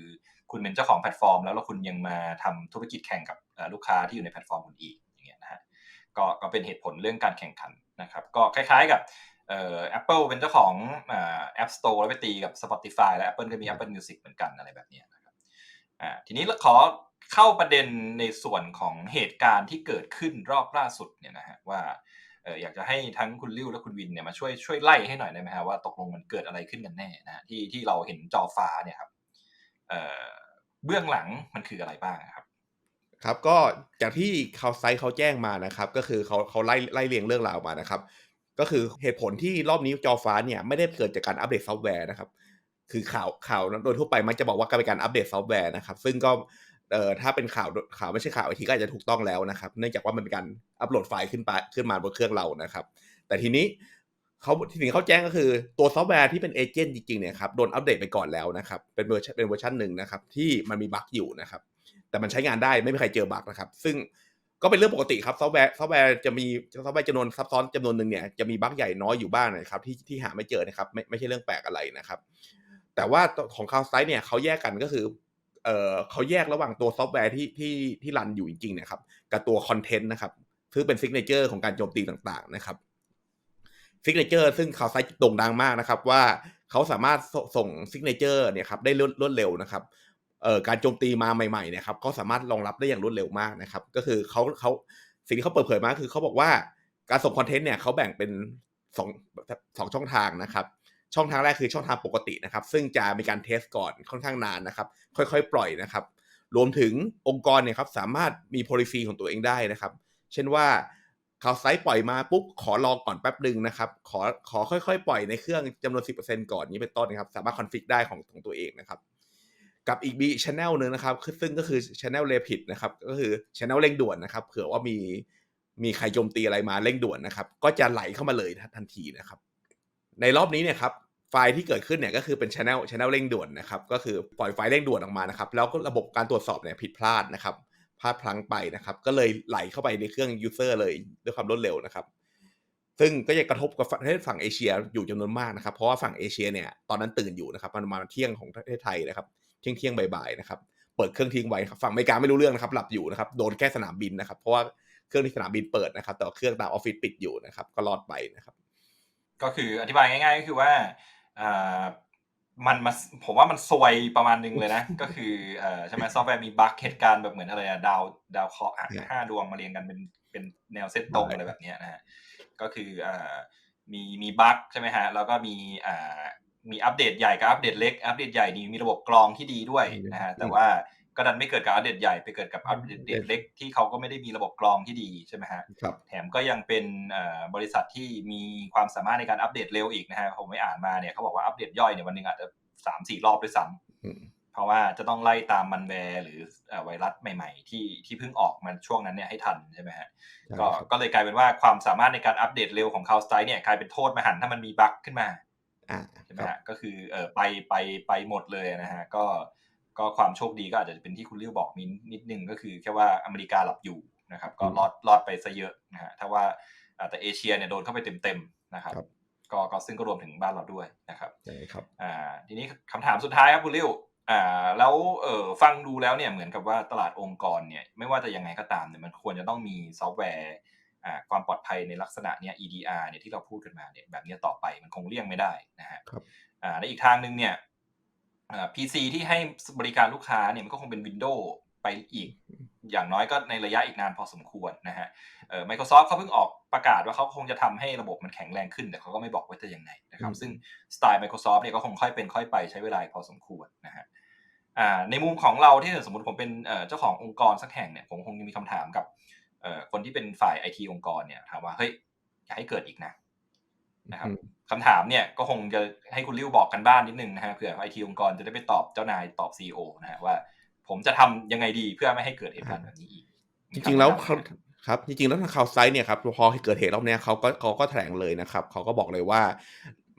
คุณเป็นเจ้าของแพลตฟอร์ม แล้วแล้วคุณยังมาทำธุรกิจแข่งกับเอ่อลูกค้าที่อยู่ในแพลตฟอร์มคุณอีก ก็ก็เป็นเหตุผลเรื่องการแข่งขันนะครับก็คล้ายๆกับเอ่อ Apple เป็นเจ้าของอ่า App Store แล้วไปตีกับ Spotify และ Apple ก็มี Apple Music เหมือนกันอะไรแบบนี้นะครับอ่าทีนี้ขอเข้าประเด็นในส่วนของเหตุการณ์ที่เกิดขึ้นรอบล่าสุดเนี่ยนะฮะว่าเอออยากจะให้ทั้งคุณริ้วและคุณวินเนี่ยมาช่วยช่วยไล่ให้หน่อยได้ไหมฮะว่าตกลงมันเกิดอะไรขึ้นกันแน่นะฮะที่ที่เราเห็นจอฟ้าเนี่ยครับเอ่อเบื้องหลังมันคืออะไรบ้างครับ ครับก็จากที่เขาไซต์เขาแจ้งมานะครับ ก็คือเขาเขาไล่ไล่เรียงเรื่องราวมานะครับ ก็คือเหตุผลที่รอบนี้จอฟ้าเนี่ยไม่ได้เกิดจากการอัปเดตซอฟต์แวร์นะครับ คือข่าวข่าวโดยทั่วไปมักจะบอกว่าเป็นการอัปเดตซอฟต์แวร์นะครับ ซึ่งก็เอ่อถ้าเป็นข่าวข่าวไม่ใช่ข่าวไอทีก็อาจจะถูกต้องแล้วนะครับ เนื่องจากว่ามันเป็นการอัปโหลดไฟล์ขึ้นไปขึ้นมาบนเครื่องเรานะครับ แต่ทีนี้เขาที่สิ่งเขาแจ้งก็คือตัวซอฟต์แวร์ที่เป็นเอเจนต์จริงๆเนี่ยครับโดนอัปเดตไปก่อนแล้วนะครับ เป็นเวอร์ชันเป็นเวอร์ชันหนึ่งนะครับที่มันมีบั๊กอยู่นะครับ แต่มันใช้งานได้ไม่มีใครเจอบั๊กนะครับ ซึ่งก็เป็นเรื่องปกติครับซอฟต์แวร์ซอฟต์แวร์จะมีซอฟต์แวร์จำนวนซับซ้อนจำนวนหนึ่งเนี่ยจะมีบั๊กใหญ่น้อยอยู่บ้างนะครับที่ที่หาไม่เจอนะครับไม่ไม่ใช่เรื่องแปลกอะไรนะครับ แต่ว่าของคาวไซต์เนี่ยเขาแยกกันก็คือเอ่อเขาแยกระหว่างตัวซอฟต์แวร์ที่ที่ที่รันอยู่จริงๆนี่ยครับกับตัวคอนเทนต์นะครับซึ่งเป็นซิกเนเจอร์ของการโจมตีต่างๆนะครับซิกเนเจอร์ซึ่งข่าวไซต์โด่งดังมากนะครับว่าเขาสามารถส่งซิกเนเจอร์เนี่ยครับได้รวดเร็วนะครับ การโจมตีมาใหม่ๆเนี่ยครับก็สามารถรองรับได้อย่างรวดเร็วมากนะครับ ก็คือเขาเขาสิ่งที่เขาเปิดเผยมาคือเขาบอกว่าการส่งคอนเทนต์เนี่ยเขาแบ่งเป็นสองสองช่องทางนะครับ ช่องทางแรกคือช่องทางปกตินะครับ ซึ่งจะมีการเทสก่อนค่อนข้างนานนะครับ ค่อยๆ ปล่อยนะครับ รวมถึงองค์กรเนี่ยครับสามารถมี policy ของตัวเองได้นะครับ เช่นว่าข่าวไซต์ปล่อยมาปุ๊บขอรอก่อนแป๊บหนึ่งนะครับ ขอขอค่อยๆ ปล่อยในเครื่องจำนวน 10%ก่อนนี้เป็นต้นนะครับ สามารถคอนฟิกได้ของของตัวเองนะครับ กับอีกมีช anel หนึ่งนะครับคือซึ่งก็คือ channel rapid นะครับก็คือ channel เร่งด่วนนะครับเผื่อว่ามีมีใครโจมตีอะไรมาเร่งด่วนนะครับ ก็จะไหลเข้ามาเลยทันทีนะครับ ในรอบนี้เนี่ยครับไฟล์ที่เกิดขึ้นเนี่ยก็คือเป็น channel channel เร่งด่วนนะครับก็คือปล่อยไฟล์เร่งด่วนออกมานะครับ แล้วก็ระบบการตรวจสอบเนี่ยผิดพลาดนะครับพลาดพลั้งไปนะครับ ก็เลยไหลเข้าไปในเครื่อง user เลยด้วยความรวดเร็วนะครับ ซึ่งก็จะกระทบกับประเทศฝั่งเอเชียอยู่จำนวนมากนะครับ เพราะว่าฝั่งเอเชียเนี่ยตอนนั้นตื่นอยู่นะครับมันประมาณเที่ยงของประเทศไทยนะครับ เที่ยงเที่ยงบ่ายๆนะครับเปิดเครื่องทิ้งไว้ครับฝั่งอเมริกาไม่รู้เรื่องนะครับหลับอยู่นะครับโดนแค่สนามบินนะครับ เพราะว่าเครื่องที่สนามบินเปิดนะครับ แต่ว่าเครื่องตามออฟฟิศปิดอยู่นะครับ ก็รอดไปนะครับ ก็คืออธิบายง่าย ๆ ก็คือว่าอ่ามันมาผมว่ามันซวยประมาณนึงเลยนะ ก็คือเอ่อใช่ไหมซอฟต์แวร์มีบั๊กเหตุการณ์แบบเหมือนอะไรอะดาวดาวเคราะห์อะเนี่ยห้าดวงมาเรียงกันเป็นเป็นแนวเส้นตรงอะไรแบบเนี้ยนะฮะก็คืออ่ามีมีบั๊กใช่ไหมฮะแล้วก็มีอ่า มีอัปเดตใหญ่กับอัปเดตเล็ก อัปเดตใหญ่นี่มีระบบกรองที่ดีด้วยนะฮะแต่ว่าก็ดันไม่เกิดกับอัปเดตใหญ่ไปเกิดกับอัปเดตเล็กที่เขาก็ไม่ได้มีระบบกรองที่ดีใช่ไหมฮะครับแถมก็ยังเป็นเอ่อบริษัทที่มีความสามารถในการอัปเดตเร็วอีกนะฮะผมไม่อ่านมาเนี่ยเขาบอกว่าอัปเดตย่อยเนี่ยวันหนึ่งอาจจะสามสี่รอบด้วยซ้ำอืมเพราะว่าจะต้องไล่ตามมันแวร์หรือเอ่อไวรัสใหม่ ๆ ที่ที่เพิ่งออกมาช่วงนั้นเนี่ยให้ทันใช่ไหมฮะใช่ก็ครับก็เลยกลายเป็นว่าความสามารถในการอัปเดตเร็วของ c o u n t Strike เนี่ยกลายเป็นโทษมหันต์ถ้ามันมีบั๊กขึ้นมาอ่า ใช่ไหมครับฮะก็คือเออไปไปไปหมดเลยนะฮะก็ก็ความโชคดีก็อาจจะเป็นที่คุณเลี้ยวบอกนิดนิดนึงก็คือแค่ว่าอเมริกาหลับอยู่นะครับก็รอดรอดไปซะเยอะนะฮะถ้าว่าอ่าแต่เอเชียเนี่ยโดนเข้าไปเต็มๆนะครับครับก็ก็ซึ่งก็รวมถึงบ้านเราด้วยนะครับใช่ครับอ่าทีนี้คำถามสุดท้ายครับคุณลิวอ่าแล้วเออฟังดูแล้วเนี่ยเหมือนกับว่าตลาดองค์กรเนี่ยไม่ว่าจะยังไงก็ตามเนี่ยมันควรจะต้องมีซอฟต์แวร์อ่า ความปลอดภัยในลักษณะเนี้ย EDR เนี่ยที่เราพูดกันมาเนี่ยแบบเนี้ยต่อไปมันคงเลี่ยงไม่ได้นะฮะครับอ่าในอีกทางหนึ่งเนี่ยอ่า PC ที่ให้บริการลูกค้าเนี่ยมันก็คงเป็น Windows ไปอีก อย่างน้อยก็ในระยะอีกนานพอสมควรนะฮะเอ่อ Microsoft เขาเพิ่งออกประกาศว่าเขาคงจะทำให้ระบบมันแข็งแรงขึ้น แต่เขาก็ไม่บอกว่าจะยังไงนะครับอืมซึ่งสไตล์ Microsoft เนี่ยก็คงค่อยเป็นค่อยไปใช้เวลาอีกพอสมควรนะฮะอ่าในมุมของเราที่สมมติผมเป็นเอ่อเจ้าขององค์กรสักแห่งเนี่ยผมคงจะมีคำถามกับเอ่อ คนที่เป็นฝ่ายไอทีองค์กรเนี่ยถามว่าเฮ้ยอย่าให้เกิดอีกนะนะครับอืมคำถามเนี่ยก็คงจะให้คุณริ้วบอกกันบ้านนิดนึงนะฮะเผื่อไอทีองค์กรจะได้ไปตอบเจ้านายตอบซีอนะฮะว่า ผมจะทำยังไงดีเพื่อไม่ให้เกิดเหตุการณ์แบบนี้อีก จริงๆแล้วคเขารับครับจริงๆแล้วทางข่าวไซต์เนี่ยครับพอเกิดเหตุรอบเนี้ยเขาก็เขาก็แถลงเลยนะครับเขาก็บอกเลยว่า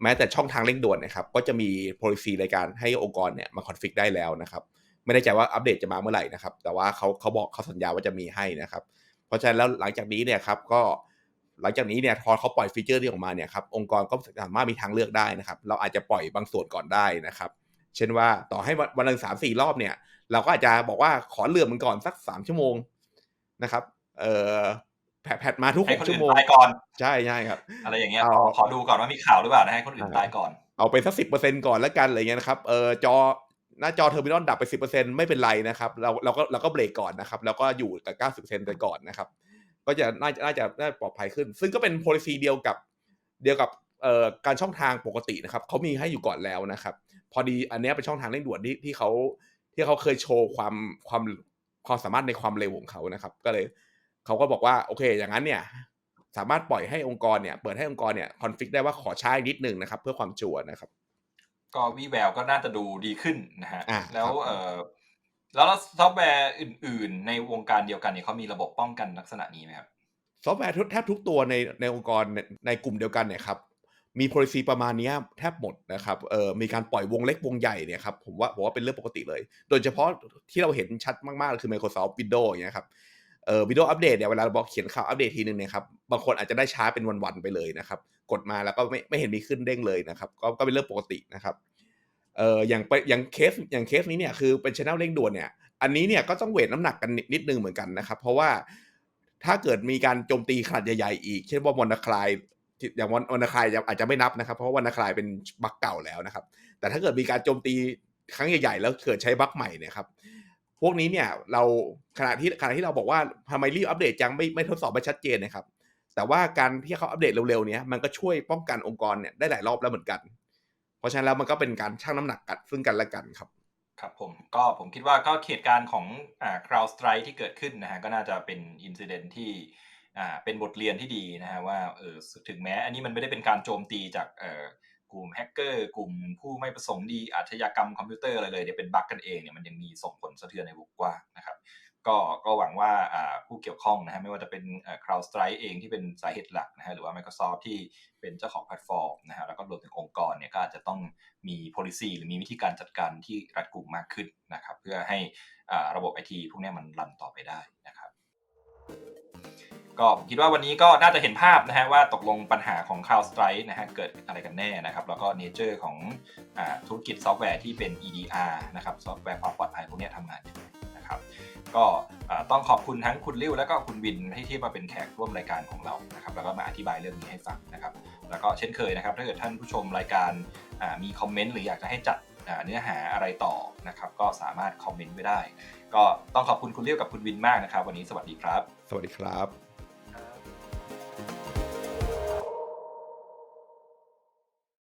แม้แต่ช่องทางเร่งด่วนนะครับ ก็จะมี policy ในการให้องค์กรเนี่ยมาคอนฟิกได้แล้วนะครับ ไม่แน่ใจว่าอัปเดตจะมาเมื่อไหร่นะครับ แต่ว่าเขาเขาบอกเขาสัญญาว่าจะมีให้นะครับเพ ราะฉะนั้นแล้วหลังจากนี้เนี่ยครับก็หลังจากนี้เนี่ยพอเขาปล่อยฟีเจอร์ที่ออกมาเนี่ยครับองค์กรก็สามารถมีทางเลือกได้นะครับ เราอาจจะปล่อยบางส่วนก่อนได้นะครับ เช่นว่าต่อให้วันวันหนึ่งสามสี่รอบเนี่ย เราก็อาจจะบอกว่าขอเลือกมันก่อนสักสามชั่วโมงนะครับเอ่อแพทแพทมาทุกให้หคนกชั่อื่วนโมงตายก่อนใช่ใช่ครับ อะไรอย่างเงี้ยเอาขอขอดูก่อนว่ามีข่าวหรือเปล่านะให้คนอื่นตายก่อนเอาไปสักสิบเปอร์เซ็นก่อนแล้วกันอะไรเงี้ยนะครับเออจอ หน้าจอเทอร์มินอลดับไปสิบเปอร์เซ็นไม่เป็นไรนะครับ เราเราก็เราก็เบรกก่อนนะครับ แล้วก็อยู่กับเก้าสิบเปอร์เซ็นไปก่อนนะครับ ก็จะน่าจะน่าจะน่าปลอดภัยขึ้น ซึ่งก็เป็น policy เดียวกับเดียวกับเอ่อการช่องทางปกตินะครับเขามีให้อยู่ก่อนแล้วนะครับ พอดีอันนี้เป็นช่องทางเร่งด่วนที่ที่เขาที่เขาเคยโชว์ความความความสามารถในความเร็วของเขานะครับ ก็เลยเขาก็บอกว่าโอเค อย่างนั้นเนี่ยสามารถปล่อยให้องค์กรเนี่ยเปิดให้องค์กรเนี่ยคอนฟิกได้ว่าขอใช้นิดนึงนะครับ เพื่อความชัวร์นะครับ ก็วีแววก็น่าจะดูดีขึ้นนะฮะอ่าแล้วครับเออแล้วซอฟต์แวร์อื่น ๆ ในวงการเดียวกันเนี่ยเขามีระบบป้องกันลักษณะนี้ไหมครับ ซอฟต์แวร์ทุกแทบทุกตัวในในองค์กรในในกลุ่มเดียวกันเนี่ยครับมี policy ประมาณเนี้ยแทบหมดนะครับ เอ่อมีการปล่อยวงเล็กวงใหญ่เนี่ยครับ ผมว่าผมว่าเป็นเรื่องปกติเลย โดยเฉพาะที่เราเห็นชัดมากๆ คือ Microsoft Windows อย่างเงี้ยครับ เอ่อ Windows อัปเดตเนี่ยเวลาเราบอกเขียนข่าวอัปเดตทีนึงเนี่ยครับบางคนอาจจะได้ช้าเป็นวันๆไปเลยนะครับ กดมาแล้วก็ไม่ไม่เห็นมีขึ้นเด้งเลยนะครับ ก็ก็เป็นเรื่องปกตินะครับเอ่ออย่างไปอย่างเคสอย่างเคสนี้เนี่ยคือเป็นช anel เร่งด่วนเนี่ย อันนี้เนี่ยก็ต้องเวทน้ำหนักกันนิดนึงเหมือนกันนะครับ เพราะว่าถ้าเกิดมีการโจมตีขนาดใหญ่ๆอีก เช่นว่าวันาคลายอย่างวันาคลายอาจจะไม่นับนะครับ เพราะว่าวันนาคลายเป็นบั๊กเก่าแล้วนะครับ แต่ถ้าเกิดมีการโจมตีครั้งใหญ่ๆ แล้วเกิดใช้บั๊กใหม่เนี่ยครับ พวกนี้เนี่ยเราขณะที่ขณะที่เราบอกว่าทำไมรีบอัปเดตจังไม่ไม่ทดสอบไม่ชัดเจนนะครับ แต่ว่าการที่เขาอัปเดตเร็วๆเนี้ยมันก็ช่วยป้องกันองค์กรเนี่ยได้หลายรอบแล้วเหมือนกัน เพราะฉะนั้นแล้วมันก็เป็นการชั่งน้ำหนักกันซึ่งกันและกันครับ ครับผมก็ผมคิดว่าก็เหตุการณ์ของอ่า crowd strike ที่เกิดขึ้นนะฮะก็น่าจะเป็นอินซิเดนที่อ่าเป็นบทเรียนที่ดีนะฮะว่าเออถึงแม้อันนี้มันไม่ได้เป็นการโจมตีจากเออ กลุ่มแฮกเกอร์กลุ่มผู้ไม่ประสงค์ดีอาชญากรรมคอมพิวเตอร์อะไรเลยเนี่ยเป็นบั๊กกันเองเนี่ยมันยังมีส่งผลสะเทือนในวงกว้างนะครับก็ก็หวังว่าผู้เกี่ยวข้องนะฮะไม่ว่าจะเป็น CrowdStrike เองที่เป็นสาเหตุหลักนะฮะหรือว่า Microsoft ที่เป็นเจ้าของแพลตฟอร์มนะฮะแล้วก็รวมถึงองค์กรเนี่ยก็อาจจะต้องมี policy หรือมีวิธีการจัดการที่รัดกุมมากขึ้นนะครับเพื่อให้ระบบไอทีพวกนี้มันรันต่อไปได้นะครับ ก็ผมคิดว่าวันนี้ก็น่าจะเห็นภาพนะฮะว่าตกลงปัญหาของ CrowdStrike นะฮะเกิดอะไรกันแน่นะครับ แล้วก็เนเจอร์ของอธุรกิจซอฟต์แวร์ที่เป็น EDR นะครับซอฟต์แวร์ความปลอดภัยพวกนี้ทำงานยังไงนะครับก็ต้องขอบคุณทั้งคุณริ้วและก็คุณวินที่ที่มาเป็นแขกร่วมรายการของเรานะครับแล้วก็มาอธิบายเรื่องนี้ให้ฟังนะครับแล้วก็เช่นเคยนะครับ ถ้าเกิดท่านผู้ชมรายการมีคอมเมนต์หรืออยากจะให้จัดเนื้อหาอะไรต่อนะครับก็สามารถคอมเมนต์ไว้ได้ ก็ต้องขอบคุณคุณเลี้ยวกับคุณวินมากนะครับ วันนี้สวัสดีครับ สวัสดีครับ